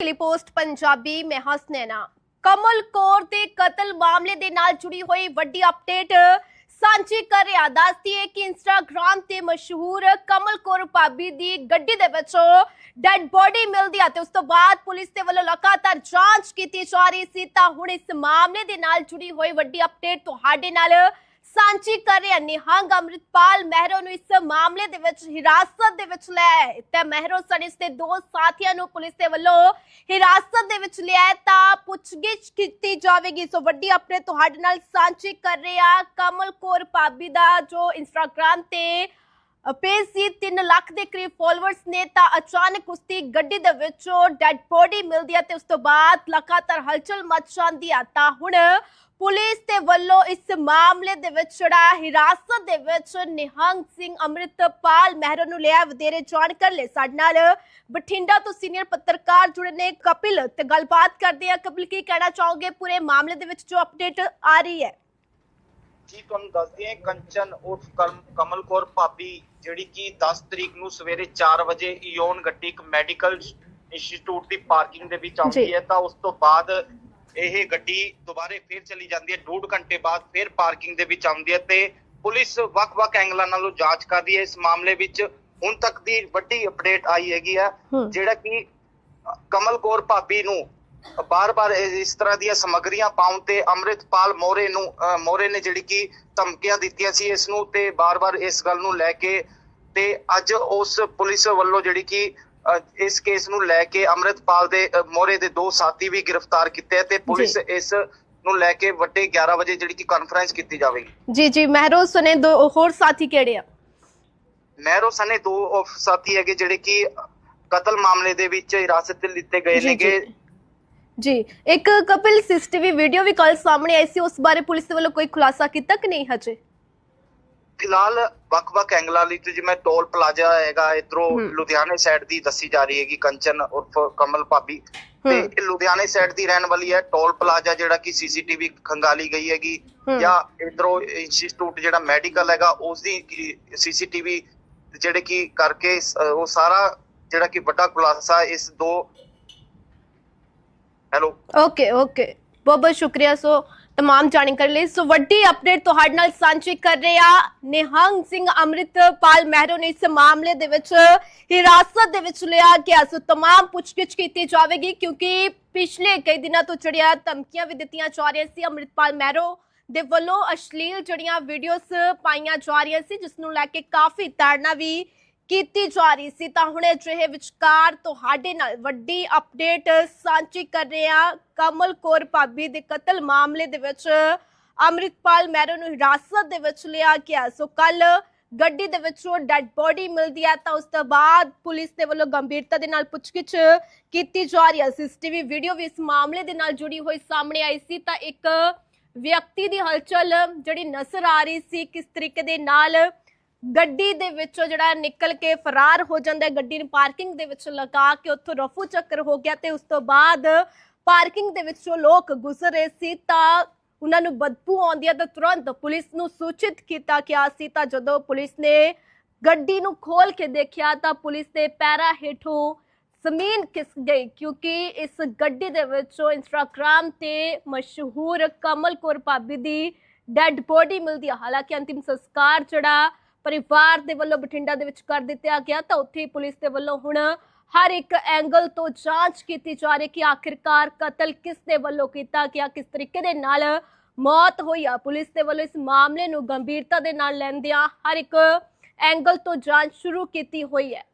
Daily post Punjabi ਮੈਂ ਹਸਨੈਨਾ ਕਮਲ ਕੌਰ ਦੇ ਕਤਲ ਮਾਮਲੇ ਦੇ ਨਾਲ ਜੁੜੀ ਹੋਈ ਵੱਡੀ ਅਪਡੇਟ ਸਾਂਝੀ ਕਰ ਰਿਹਾ, ਦੱਸਦੀ ਹੈ ਕਿ ਇੰਸਟਾਗ੍ਰam ਤੇ ਮਸ਼ਹੂਰ ਕਮਲ ਕੌਰ ਭਾਬੀ ਦੀ ਗੱਡੀ ਦੇ ਵਿੱਚੋਂ ਡੈਡ ਬੋਡੀ ਮਿਲਦੀ ਹੈ ਤੇ ਉਸ ਤੋਂ ਬਾਅਦ ਪੁਲਿਸ ਦੇ ਵੱਲੋਂ ਲਗਾਤਾਰ ਜਾਂਚ ਕੀਤੀ ਜਾ ਰਹੀ ਸੀ। ਤਾਂ ਹੁਣ ਇਸ ਮਾਮਲੇ ਦੇ ਨਾਲ ਜੁੜੀ ਹੋਈ ਵੱਡੀ ਅਪਡੇਟ ਤੁਹਾਡੇ ਨਾਲ ਸਾਂਝੀ ਕਰ ਰਿਹਾ ਨਿਹੰਗ ਅੰਮ੍ਰਿਤਪਾਲ ਮਹਿਰੋ ਨੂੰ ਇਸ ਮਾਮਲੇ ਦੇ ਵਿੱਚ ਹਿਰਾਸਤ ਦੇ ਵਿੱਚ ਲਿਆ ਤੇ ਮਹਿਰੋ ਸਣੇ ਦੇ ਦੋ ਸਾਥੀਆਂ ਨੂੰ ਪੁਲਿਸ ਦੇ ਵੱਲੋਂ ਹਿਰਾਸਤ ਦੇ ਵਿੱਚ ਲਿਆ ਤਾਂ ਪੁੱਛਗਿੱਛ ਕੀਤੀ ਜਾਵੇਗੀ। ਸੋ ਵੱਡੀ ਅਪਡੇਟ ਤੁਹਾਡੇ ਨਾਲ ਸਾਂਝੀ ਕਰ ਰਿਹਾ ਕਮਲ ਕੌਰ ਭਾਬੀ ਦਾ ਜੋ ਇੰਸਟਾਗ੍ਰam ਤੇ ਪੇਜ ਸੀ 3 ਲੱਖ ਦੇ ਕਰੀਬ ਫਾਲੋਅਰਸ ਨੇ ਤਾਂ ਅਚਾਨਕ ਉਸ ਦੀ ਗੱਡੀ ਦੇ ਵਿੱਚੋਂ ਡੈਡ ਬੋਡੀ ਮਿਲਦੀ ਹੈ ਤੇ ਉਸ ਤੋਂ ਬਾਅਦ ਲਗਾਤਾਰ ਹਲਚਲ ਮਚ ਜਾਂਦੀ ਹੈ। ਤਾਂ ਹੁਣ ਪੁਲਿਸ ਦੇ ਵੱਲੋਂ ਇਸ ਮਾਮਲੇ ਦੇ ਵਿੱਚ ਜਿਹੜਾ ਹਿਰਾਸਤ ਦੇ ਵਿੱਚ ਨਿਹੰਗ ਸਿੰਘ ਅੰਮ੍ਰਿਤਪਾਲ ਮਹਿਰੋ ਨੂੰ ਲਿਆ ਵਧੇਰੇ ਜਾਣਕਾਰੀ ਲਈ। ਸਾਡੇ ਨਾਲ ਬਠਿੰਡਾ ਤੋਂ ਸੀਨੀਅਰ ਪੱਤਰਕਾਰ ਜੁੜੇ ਨੇ ਕਪਿਲ ਤੇ ਗੱਲਬਾਤ ਕਰਦੇ ਆ। ਕਪਿਲ, ਕੀ ਕਹਿਣਾ ਚਾਹੋਗੇ ਪੂਰੇ ਮਾਮਲੇ ਦੇ ਵਿੱਚ ਜੋ ਅਪਡੇਟ ਆ ਰਹੀ ਹੈ? ਜੀ ਤੁਹਾਨੂੰ ਦੱਸਦੇ ਹਾਂ ਕੰਚਨ ਉਰਫ ਕਮ- ਕਮਲ ਕੌਰ ਭਾਬੀ ਜਿਹੜੀ ਕਿ 10 ਤਰੀਕ ਨੂੰ ਸਵੇਰੇ 4 ਵਜੇ ਇਓਨ ਗੱਡੀ ਇੱਕ ਮੈਡੀਕਲ ਇੰਸਟੀਚਿਊਟ ਦੀ ਪਾਰਕਿੰਗ ਦੇ ਵਿੱਚ ਆਉਂਦੀ। ਹੈ ਤਾਂ ਉਸ ਤੋਂ ਬਾਅਦ ਇਹ ਗੱਡੀ ਦੁਬਾਰੇ ਫੇਰ ਚਲੀ ਜਾਂਦੀ ਹੈ ਡੂਢ ਘੰਟੇ ਬਾਅਦ ਫੇਰ ਪਾਰਕਿੰਗ ਦੇ ਵਿੱਚ ਆਉਂਦੀ ਹੈ ਤੇ ਪੁਲਿਸ ਵੱਖ-ਵੱਖ ਐਂਗਲਾਂ ਨਾਲੋਂ ਜਾਂਚ ਕਰਦੀ ਹੈ ਇਸ ਮਾਮਲੇ ਵਿੱਚ ਹੁਣ ਤੱਕ ਦੀ ਵੱਡੀ ਅਪਡੇਟ ਆਈ ਹੈਗੀ ਆ। ਜਿਹੜਾ ਕਿ ਕਮਲ ਕੌਰ ਭਾਬੀ ਨੂੰ ਬਾਰ-ਬਾਰ ਇਸ ਤਰ੍ਹਾਂ ਦੀਆਂ ਸਮੱਗਰੀਆਂ ਪਾਉਣ ਤੇ ਅੰਮ੍ਰਿਤਪਾਲ ਮੋਰੇ ਨੂੰ ਮੋਰੇ ਨੇ ਜਿਹੜੀ ਕਿ ਧਮਕੀਆਂ ਦਿੱਤੀਆਂ ਸੀ ਇਸ ਨੂੰ ਤੇ ਬਾਰ-ਬਾਰ ਇਸ ਗੱਲ ਨੂੰ ਲੈ ਕੇ ਤੇ ਅੱਜ ਉਸ ਪੁਲਿਸ ਵੱਲੋਂ ਜਿਹੜੀ ਕਿ ਇਸ ਕੇਸ ਨੂੰ ਲੈ ਕੇ ਅੰਮ੍ਰਿਤਪਾਲ ਦੇ ਮੋਰੇ ਦੇ ਦੋ ਸਾਥੀ ਵੀ ਗ੍ਰਿਫਤਾਰ ਕੀਤੇ ਤੇ ਪੁਲਿਸ। ਇਸ ਨੂੰ ਲੈ ਕੇ ਵੱਡੇ 11 ਵਜੇ ਜਿਹੜੀ ਕਿ ਕਾਨਫਰੰਸ ਕੀਤੀ ਜਾਵੇਗੀ। ਜੀ ਜੀ ਮਹਿਰੋ ਸੁਨੇ ਦੋ ਹੋਰ ਸਾਥੀ ਕਿਹੜੇ ਆ? ਮਹਿਰੋ ਸਨੇ ਦੋ ਸਾਥੀ ਹੈਗੇ ਜਿਹੜੇ ਕਿ ਕਤਲ ਮਾਮਲੇ ਦੇ ਵਿੱਚ ਹਿਰਾਸਤ ਤੇ ਲਿੱਤੇ ਗਏ ਨੇਗੇ। ਜੀ। ਇੱਕ ਕਪਿਲ ਸੀਸੀਟੀਵੀ ਵੀਡੀਓ ਵੀ ਕੱਲ ਸਾਹਮਣੇ ਆਈ ਸੀ ਉਸ ਬਾਰੇ ਪੁਲਿਸ ਦੇ ਵੱਲੋਂ ਕੋਈ ਖੁਲਾਸਾ ਕੀਤਾ ਕਿ ਨਹੀਂ ਹਜੇ ਫਿਲਹਾਲ ਵੱਖ-ਵੱਖ ਐਂਗਲਾਂ ਲਈ ਤੇ ਜਿਵੇਂ ਟੋਲ ਪਲਾਜ਼ਾ ਹੈਗਾ ਇਧਰੋਂ। ਲੁਧਿਆਣੇ ਸਾਈਡ ਦੀ ਦੱਸੀ ਜਾ ਰਹੀ ਹੈਗੀ ਕੰਚਨ ਉਰਫ ਕਮਲ ਭਾਬੀ ਤੇ। ਇਹ ਲੁਧਿਆਣੇ ਸਾਈਡ ਦੀ ਰਹਿਣ ਵਾਲੀ ਹੈ ਟੋਲ ਪਲਾਜ਼ਾ ਜਿਹੜਾ ਕਿ ਸੀਸੀਟੀਵੀ ਖੰਗਾਲੀ ਗਈ ਹੈਗੀ। ਜਾਂ ਇਧਰੋਂ ਇੰਸਟੀਚਿਊਟ ਜਿਹੜਾ ਮੈਡੀਕਲ ਹੈਗਾ ਉਸ ਦੀ ਸੀਸੀਟੀਵੀ ਜਿਹੜੇ ਕਿ ਕਰਕੇ ਉਹ ਸਾਰਾ ਜਿਹੜਾ ਕਿ ਵੱਡਾ ਖੁਲਾਸਾ ਇਸ ਦੋ ਹੈਲੋ ਓਕੇ ਓਕੇ ਬਹੁਤ ਬਹੁਤ ਸ਼ੁਕਰੀਆ ਸੋ तमाम ਜਾਣਕਾਰੀ ਲਈ ਸੋ ਵੱਡੀ ਅਪਡੇਟ ਤੁਹਾਡੇ ਨਾਲ ਸਾਂਝੀ ਕਰ ਰਹੇ ਆ ਨਿਹੰਗ ਸਿੰਘ ਅੰਮ੍ਰਿਤਪਾਲ ਮਹਿਰੋ ਨੇ ਇਸ ਮਾਮਲੇ ਦੇ ਵਿੱਚ ਹਿਰਾਸਤ ਦੇ ਵਿੱਚ ਲਿਆ ਗਿਆ ਸੋ तमाम ਪੁੱਛਗਿੱਛ ਕੀਤੀ ਜਾਵੇਗੀ ਕਿਉਂਕਿ ਪਿਛਲੇ ਕਈ ਦਿਨਾਂ ਤੋਂ ਚੜਿਆ ਧਮਕੀਆਂ ਵੀ ਦਿੱਤੀਆਂ ਜਾ ਰਹੀਆਂ ਸੀ ਅੰਮ੍ਰਿਤਪਾਲ ਮਹਿਰੋ ਦੇ ਵੱਲੋਂ ਅਸ਼ਲੀਲ ਜਿਹੜੀਆਂ ਵੀਡੀਓਜ਼ ਪਾਈਆਂ ਜਾ ਰਹੀਆਂ ਸੀ ਜਿਸ ਨੂੰ ਲੈ ਕੇ ਕਾਫੀ ਤਾੜਨਾ ਵੀ ਕੀਤੀ ਜਾ ਰਹੀ ਸੀ, ਤਾਂ ਹੁਣ ਅਜਿਹੇ ਵਿਚਕਾਰ ਤੁਹਾਡੇ ਨਾਲ ਵੱਡੀ ਅਪਡੇਟ ਸਾਂਝੀ ਕਰ ਰਹੇ ਹਾਂ। ਕਮਲ ਕੌਰ ਭਾਬੀ ਦੇ ਕਤਲ ਮਾਮਲੇ ਦੇ ਵਿੱਚ ਅੰਮ੍ਰਿਤਪਾਲ ਮੈਰੋ ਨੂੰ ਹਿਰਾਸਤ ਦੇ ਵਿੱਚ ਲਿਆ ਗਿਆ। ਸੋ ਕੱਲ ਗੱਡੀ ਦੇ ਵਿੱਚੋਂ ਡੈੱਡ ਬੋਡੀ ਮਿਲਦੀ ਹੈ, ਤਾਂ ਉਸ ਤੋਂ ਬਾਅਦ ਪੁਲਿਸ ਦੇ ਵੱਲੋਂ ਗੰਭੀਰਤਾ ਦੇ ਨਾਲ ਪੁੱਛਗਿੱਛ ਕੀਤੀ ਜਾ ਰਹੀ ਹੈ। ਸੀਸੀਟੀਵੀ ਵੀਡੀਓ ਵੀ ਇਸ ਮਾਮਲੇ ਦੇ ਨਾਲ ਜੁੜੀ ਹੋਈ ਸਾਹਮਣੇ ਆਈ ਸੀ, ਤਾਂ ਇੱਕ ਵਿਅਕਤੀ ਦੀ ਹਲਚਲ ਜਿਹੜੀ ਨਜ਼ਰ ਆ ਰਹੀ ਸੀ, ਕਿਸ ਤਰੀਕੇ ਦੇ ਨਾਲ ਗੱਡੀ ਦੇ ਵਿੱਚੋਂ ਜਿਹੜਾ ਨਿਕਲ ਕੇ ਫਰਾਰ ਹੋ ਜਾਂਦਾ ਗੱਡੀ ਨੂੰ ਪਾਰਕਿੰਗ ਦੇ ਵਿੱਚ ਲਗਾ ਕੇ ਉੱਥੋਂ ਰਫੂ ਚੱਕਰ ਹੋ ਗਿਆ ਤੇ ਉਸ ਤੋਂ ਬਾਅਦ ਪਾਰਕਿੰਗ ਦੇ ਵਿੱਚੋਂ ਲੋਕ ਗੁਜ਼ਰ ਰਹੇ ਸੀ ਤਾਂ ਉਹਨਾਂ ਨੂੰ ਬਦਬੂ ਆਉਂਦੀ ਹੈ ਤਾਂ ਤੁਰੰਤ ਪੁਲਿਸ ਨੂੰ ਸੂਚਿਤ ਕੀਤਾ ਗਿਆ ਸੀ। ਤਾਂ ਜਦੋਂ ਪੁਲਿਸ ਨੇ ਗੱਡੀ ਨੂੰ ਖੋਲ ਕੇ ਦੇਖਿਆ ਤਾਂ ਪੁਲਿਸ ਦੇ ਪੈਰਾਂ ਹੇਠੋਂ ਜ਼ਮੀਨ ਕਿਸ ਗਈ ਕਿਉਂਕਿ ਇਸ ਗੱਡੀ ਦੇ ਵਿੱਚੋਂ ਇੰਸਟਾਗ੍ਰam ਤੇ ਮਸ਼ਹੂਰ ਕਮਲ ਕੌਰ ਭਾਬੀ ਦੀ ਡੈੱਡ ਬੋਡੀ ਮਿਲਦੀ ਹੈ। ਹਾਲਾਂਕਿ ਅੰਤਿਮ ਸੰਸਕਾਰ ਜਿਹੜਾ ਪਰਿਵਾਰ ਦੇ ਵੱਲੋਂ ਬਠਿੰਡਾ ਦੇ ਵਿੱਚ ਕਰ ਦਿੱਤਾ ਗਿਆ ਤਾਂ ਉੱਥੇ ਪੁਲਿਸ ਦੇ ਵੱਲੋਂ ਹੁਣ ਹਰ ਇੱਕ ਐਂਗਲ ਤੋਂ ਜਾਂਚ ਕੀਤੀ ਜਾ ਰਹੀ ਕਿ ਆਖਿਰਕਾਰ ਕਤਲ ਕਿਸ ਦੇ ਵੱਲੋਂ ਕੀਤਾ ਗਿਆ, ਕਿਸ ਤਰੀਕੇ ਦੇ ਨਾਲ ਮੌਤ ਹੋਈ ਆ। ਪੁਲਿਸ ਦੇ ਵੱਲੋਂ ਇਸ ਮਾਮਲੇ ਨੂੰ ਗੰਭੀਰਤਾ ਦੇ ਨਾਲ ਲੈਂਦਿਆਂ ਹਰ ਇੱਕ ਐਂਗਲ ਤੋਂ ਜਾਂਚ ਸ਼ੁਰੂ ਕੀਤੀ ਹੋਈ ਹੈ।